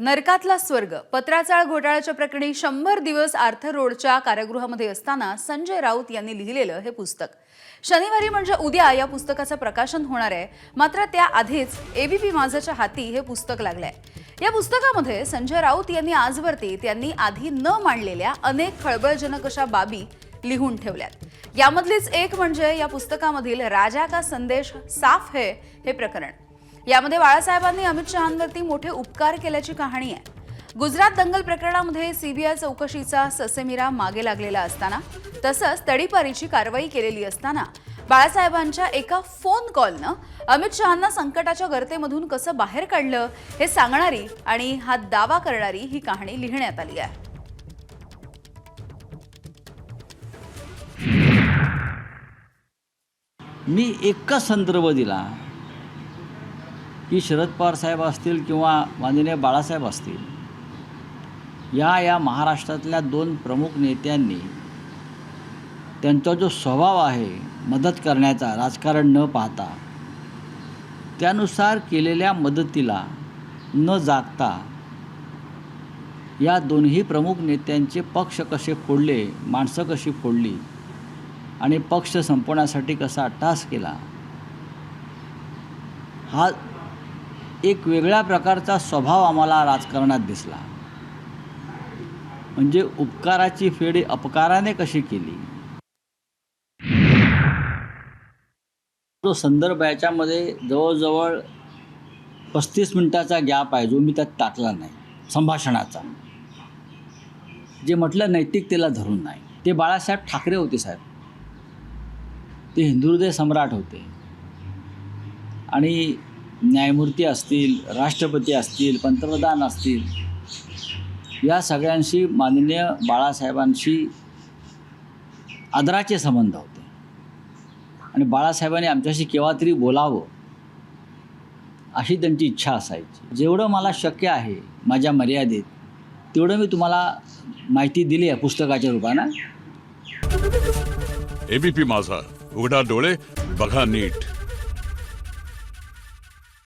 नरकातला स्वर्ग. पत्राचाळ घोटाळ्याच्या प्रकरणी शंभर दिवस आर्थर रोडच्या कारागृहामध्ये असताना संजय राऊत यांनी लिहिलेलं हे पुस्तक. शनिवारी म्हणजे उद्या या पुस्तकाचं प्रकाशन होणार आहे. मात्र त्याआधीच एबीपी माझाच्या हाती हे पुस्तक लागलंय. या पुस्तकामध्ये संजय राऊत यांनी आजवरती त्यांनी आधी न मांडलेल्या अनेक खळबळजनक अशा बाबी लिहून ठेवल्यात. यामधलीच एक म्हणजे या पुस्तकामधील राजा का संदेश साफ है हे प्रकरण. यामध्ये बाळासाहेबांनी अमित शहांवरती मोठे उपकार केल्याची कहाणी आहे. गुजरात दंगल प्रकरणामध्ये सीबीआय चौकशीचा ससेमिरा मागे लागलेला असताना तसंच तडीपारीची कारवाई केलेली असताना बाळासाहेबांच्या एका फोन कॉलनं अमित शहांना संकटाच्या गर्तेमधून कसं बाहेर काढलं हे सांगणारी आणि हा दावा करणारी ही कहाणी लिहिण्यात आली आहे. मी एकच संदर्भ दिला. की शरद पवार साहेब असतील किंवा माननीय बाळासाहेब असतील या या महाराष्ट्रातल्या दोन प्रमुख नेत्यांनी त्यांचा जो स्वभाव आहे मदत करण्याचा राजकारण न पाहता त्यानुसार केलेल्या मदतीला न जागता या दोन्ही प्रमुख नेत्यांचे पक्ष कसे फोडले माणसं कशी फोडली आणि पक्ष संपवण्यासाठी कसा टास केला हा एक वेगळ्या प्रकारचा स्वभाव आम्हाला राजकारणात दिसला. म्हणजे उपकाराची फेडी अपकाराने कशी केली? जो संदर्भ याच्यामध्ये जवळजवळ पस्तीस मिनटाचा गॅप आहे जो मी त्यात टाकला नाही संभाषणाचा. जे म्हटलं नैतिकतेला धरून नाही. ते बाळासाहेब ठाकरे होते साहेब. ते हिंदुहृदय सम्राट होते. आणि न्यायमूर्ती असतील राष्ट्रपती असतील पंतप्रधान असतील या सगळ्यांशी माननीय बाळासाहेबांशी आदराचे संबंध होते. आणि बाळासाहेबांनी आमच्याशी केव्हा तरी बोलावं अशी त्यांची इच्छा असायची. जेवढं मला शक्य आहे माझ्या मर्यादेत तेवढं मी तुम्हाला माहिती दिली आहे पुस्तकाच्या रूपानं. एबीपी माझा. उघडा डोळे बघा नीट.